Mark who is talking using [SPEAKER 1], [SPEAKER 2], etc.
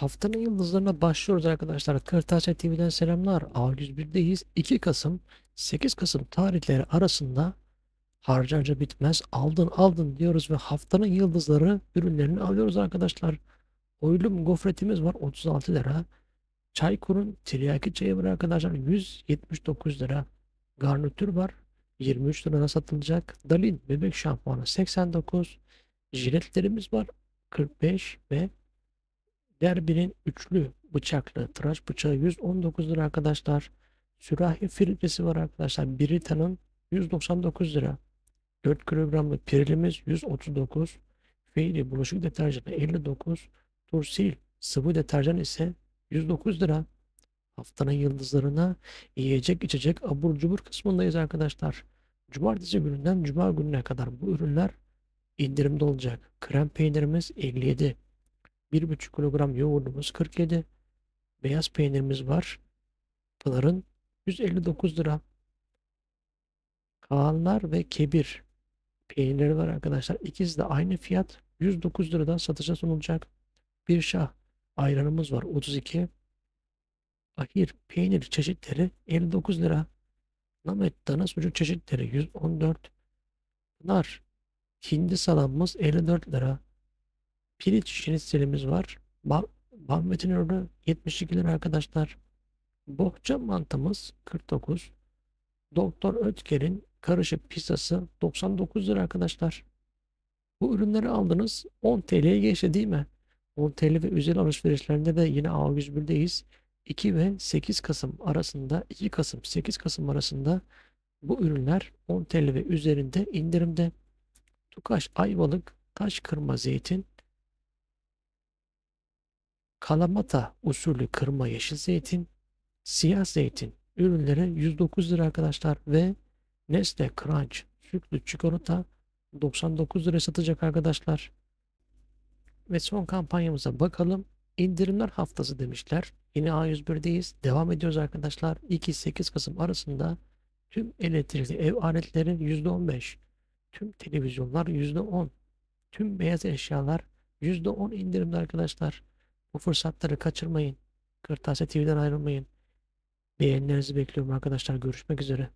[SPEAKER 1] Haftanın yıldızlarına başlıyoruz arkadaşlar. Kırtasiye TV'den selamlar. A101'deyiz. 2 Kasım 8 Kasım tarihleri arasında harca harca bitmez. Aldın aldın diyoruz ve haftanın yıldızları ürünlerini alıyoruz arkadaşlar. Oylum gofretimiz var 36 lira. Çaykur'un tiryaki çayı var arkadaşlar 179 lira. Garnitür var 23 liraya satılacak. Dalin bebek şampuanı 89. Jiletlerimiz var 45 ve Derbi'nin üçlü bıçaklı tıraş bıçağı 119 lira arkadaşlar. Sürahi filtresi var arkadaşlar. Brita'nın 199 lira. 4 kilogramlık pirilimiz 139. Fairy bulaşık deterjanı 59. Tursil sıvı deterjan ise 109 lira. Haftanın yıldızlarına yiyecek içecek abur cubur kısmındayız arkadaşlar. Cumartesi gününden cuma gününe kadar bu ürünler indirimde olacak. Krem peynirimiz 57. 1,5 kilogram yoğurdumuz 47. Beyaz peynirimiz var. Pınar'ın 159 lira. Kaanlar ve Kebir peynirleri var arkadaşlar. İkisi de aynı fiyat. 109 liradan satışa sunulacak. Bir şah ayranımız var 32. Ahir peynir çeşitleri 59 lira. Namet dana sucuk çeşitleri 114. Pınar hindi salamımız 54 lira. Pirinç şinitselimiz var. Ba Bambetin ürünü 72 lira arkadaşlar. Bohça mantımız 49. Doktor Ötker'in karışık pizzası 99 lira arkadaşlar. Bu ürünleri aldınız 10 TL'ye geçti değil mi? 10 TL ve üzeri alışverişlerinde de yine A101'deyiz. 2 ve 8 Kasım arasında 2 Kasım 8 Kasım arasında bu ürünler 10 TL ve üzerinde indirimde. Tukaş Ayvalık taş kırma zeytin Kalamata usulü kırma yeşil zeytin, siyah zeytin ürünleri 109 lira arkadaşlar ve Nestle Crunch sütlü çikolata 99 lira satacak arkadaşlar. Ve son kampanyamıza bakalım. İndirimler haftası demişler. Yine A101'deyiz. Devam ediyoruz arkadaşlar. 2-8 Kasım arasında tüm elektrikli ev aletleri %15, tüm televizyonlar %10, tüm beyaz eşyalar %10 indirimde arkadaşlar. Bu fırsatları kaçırmayın. Kırtasiye TV'den ayrılmayın. Beğenilerinizi bekliyorum arkadaşlar. Görüşmek üzere.